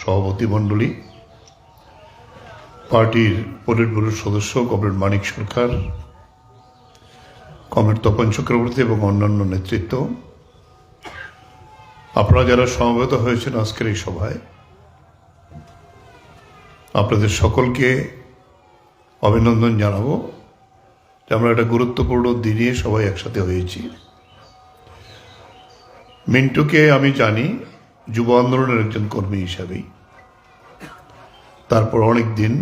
সভাপতি মণ্ডলী, পার্টির ব্যুরোর সদস্য কমরেড মানিক সরকার, কমরেড তপন চক্রবর্তী এবং অন্যান্য নেতৃত্ব। আপনারা যারা সমবেত হয়েছেন আজকের এই সভায়, আপনাদের সকলকে অভিনন্দন জানাব যে আমরা একটা গুরুত্বপূর্ণ দিনে সবাই একসাথে হয়েছি। মিন্টুকে আমি জানি যুব আন্দোলনের একজন কর্মী হিসাবেই। তারপর অনেক দিন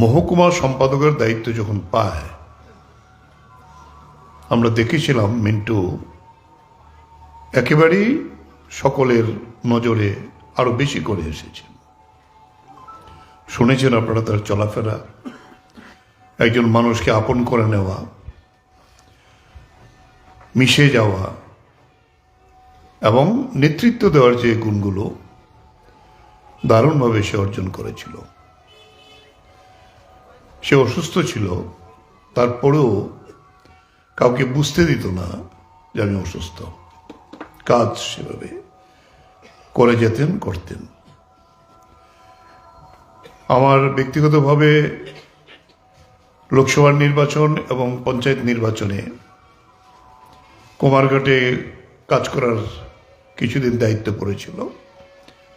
মহকুমা সম্পাদকের দায়িত্ব যখন পায়, আমরা দেখেছিলাম মিন্টু একেবারেই সকলের নজরে আরও বেশি করে এসেছে। শুনেছেন আপনারা তার চলাফেরা? একজন মানুষকে আপন করে নেওয়া, মিশে যাওয়া এবং নেতৃত্ব দেওয়ার যে গুণগুলো দারুণভাবে সে অর্জন করেছিল। সে অসুস্থ ছিল, তারপরেও কাউকে বুঝতে দিত না যে আমি অসুস্থ। কাজ সেভাবে করে যেতেন, করতেন। আমার ব্যক্তিগতভাবে লোকসভার নির্বাচন এবং পঞ্চায়েত নির্বাচনে কুমারঘাটে কাজ করার কিছুদিন দায়িত্ব পড়েছিল।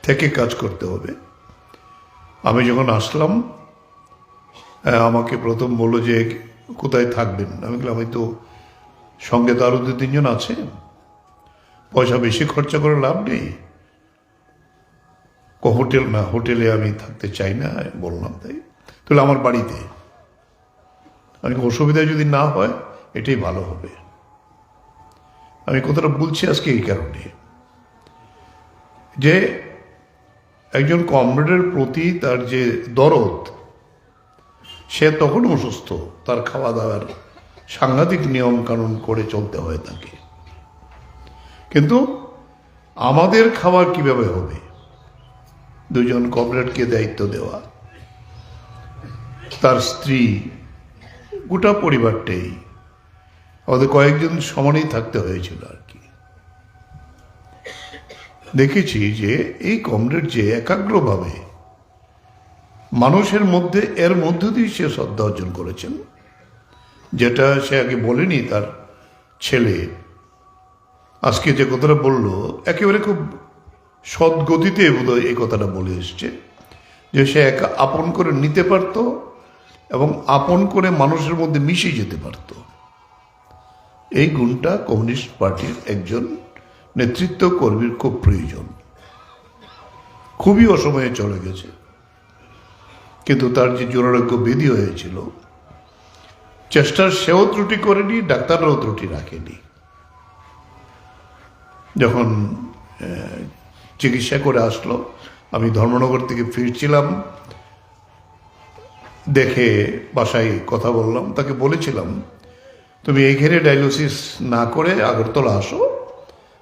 থেকে কাজ করতে হবে। আমি যখন আসলাম আমাকে প্রথম বলল যে, কোথায় থাকবেন? আমি বললাম, আমি তো সঙ্গে তো আরও দু তিনজন আছে। পয়সা বেশি খরচা করে লাভ নেই। হোটেল, না, হোটেলে আমি থাকতে চাই না, বললাম তাই। তাহলে আমার বাড়িতে। আমি অসুবিধা যদি না হয়, এটাই ভালো হবে। আমি কথাটা বলছি আজকে এই কারণে। যে একজন কমরেডের প্রতি তার যে দরদ, সে তখন অসুস্থ। তার খাওয়া দাওয়ার সাংঘাতিক নিয়ম কানুন করে চলতে হয় তাকে। কিন্তু আমাদের খাবার কীভাবে হবে? দুজন কমরেডকে দায়িত্ব দেওয়া। তার স্ত্রী, গোটা পরিবারটাই। আমাদের কয়েকজন সমানেই থাকতে হয়েছিল আর কি। দেখেছি যে এই কমরেড যে একাগ্রভাবে মানুষের মধ্যে, এর মধ্য দিয়ে সে শ্রদ্ধা অর্জন করেছেন, যেটা সে আগে বলেনি তার ছেলে। আজকে যে কথাটা বলল, একেবারে খুব সৎ গতিতে বোধহয় এই কথাটা বলে এসছে, যে সে একা আপন করে নিতে পারত এবং আপন করে মানুষের মধ্যে মিশে যেতে পারত। এই গুণটা কমিউনিস্ট পার্টির একজন নেতৃত্ব কর্মীর খুব প্রয়োজন। খুবই অসময়ে চলে গেছে। কিন্তু তার যে দুরারোগ্য বিধি হয়েছিল, চেষ্টার সেও ত্রুটি করেনি, ডাক্তাররাও ত্রুটি রাখেনি। যখন চিকিৎসা করে আসলো, আমি ধর্মনগর থেকে ফিরছিলাম, দেখে বাসায় কথা বললাম, তাকে বলেছিলাম, তুমি এইখানে ডায়ালিসিস না করে আগরতলা আসো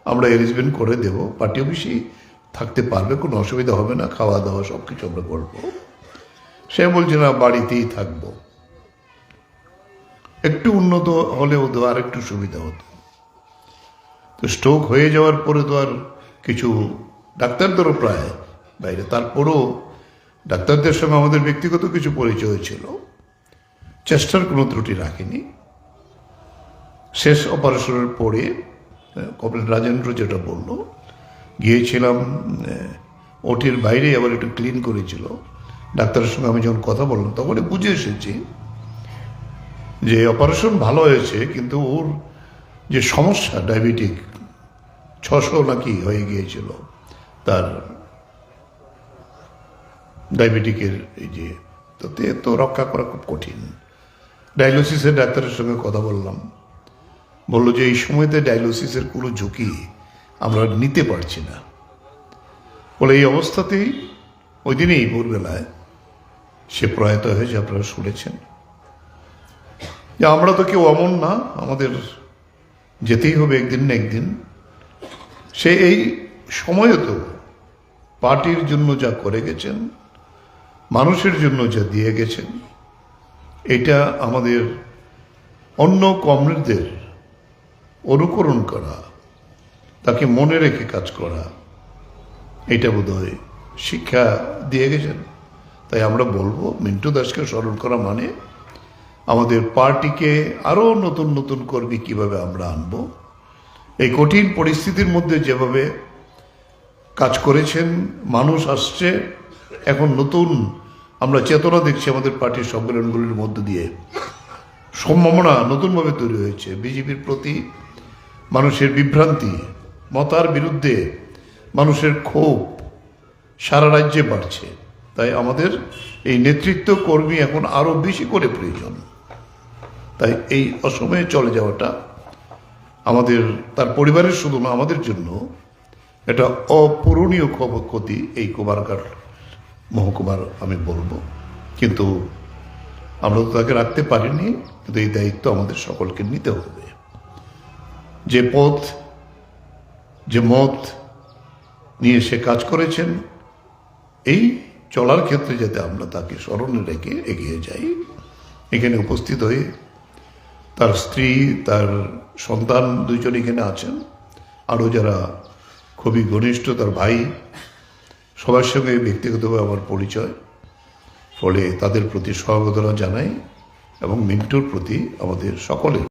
আমরা অ্যারেঞ্জমেন্ট করে দেব। পার্টি অফিসেই থাকতে পারবে, কোনো অসুবিধা হবে না খাওয়া দাওয়া সব কিছু আমরা করব। সে বলছে না বাড়িতেই থাকব। একটু উন্নত হলেও তো আর একটু সুবিধা হতো। তো স্ট্রোক হয়ে যাওয়ার পরে তো আর কিছু ডাক্তারদেরও প্রায় বাইরে। তারপরও ডাক্তারদের সঙ্গে আমাদের ব্যক্তিগত কিছু পরিচয় ছিল। চেষ্টার কোনো ত্রুটি রাখেনি। শেষ অপারেশনের পরে কমরেড রাজেন্দ্র যেটা বলল, গিয়েছিলাম ওটির বাইরে আবার একটু ক্লিন করেছিল। ডাক্তারের সঙ্গে আমি যখন কথা বললাম, তখনই বুঝে এসেছি যে অপারেশন ভালো হয়েছে, কিন্তু ওর যে সমস্যা ডায়াবেটিক ছশো নাকি হয়ে গিয়েছিল তার ডায়াবেটিকের এই যে, তো রক্ষা করা খুব কঠিন। ডায়ালিসিসের ডাক্তারের সঙ্গে কথা বললাম। বলল যে, এই সময়তে ডায়ালিসিসের কোনো ঝুঁকি আমরা নিতে পারছি না। বলে, এই অবস্থাতেই ওই দিনেই ভোরবেলায় সে প্রয়াত হয়েছে, আপনারা শুনেছেন। যে, আমরা তো কেউ অমন না, আমাদের যেতেই হবে একদিন না একদিন। সে এই সময়ে তো পার্টির জন্য যা করে গেছেন, মানুষের জন্য যা দিয়ে গেছেন, এটা আমাদের অন্য কমরেডদের অনুকরণ করা, তাকে মনে রেখে কাজ করা, এটা বোধহয় শিক্ষা দিয়ে গেছেন। তাই আমরা বলব, মিন্টু দাসকে স্মরণ করা মানে আমাদের পার্টিকে আরও নতুন নতুন কর্মী কীভাবে আমরা আনব। এই কঠিন পরিস্থিতির মধ্যে যেভাবে কাজ করেছেন, মানুষ আসছে, এখন নতুন আমরা চেতনা দেখছি আমাদের পার্টির সম্মেলনগুলির মধ্য দিয়ে। সম্ভাবনা নতুনভাবে তৈরি হয়েছে। বিজেপির প্রতি মানুষের বিভ্রান্তি, মতার বিরুদ্ধে মানুষের ক্ষোভ সারা রাজ্যে বাড়ছে। তাই আমাদের এই নেতৃত্ব কর্মী এখন আরও বেশি করে প্রয়োজন। তাই এই অসময়ে চলে যাওয়াটা আমাদের, তার পরিবারের শুধু না, আমাদের জন্য এটা অপূরণীয় ক্ষতি এই কুমারঘাট মহকুমার আমি বলব। কিন্তু আমরা তো তাকে রাখতে পারিনি, কিন্তু এই দায়িত্ব আমাদের সকলকে নিতে হবে। যে পথ, যে মত নিয়ে সে কাজ করেছেন, এই চলার ক্ষেত্রে যাতে আমরা তাকে স্মরণে রেখে এগিয়ে যাই। এখানে উপস্থিত হয়ে তার স্ত্রী, তার সন্তান দুইজন এখানে আছেন। আরও যারা খুবই ঘনিষ্ঠ, তার ভাই, সবার সঙ্গে ব্যক্তিগতভাবে আমার পরিচয়। ফলে তাদের প্রতি সহবতনা জানাই এবং মিন্টুর প্রতি আমাদের সকলের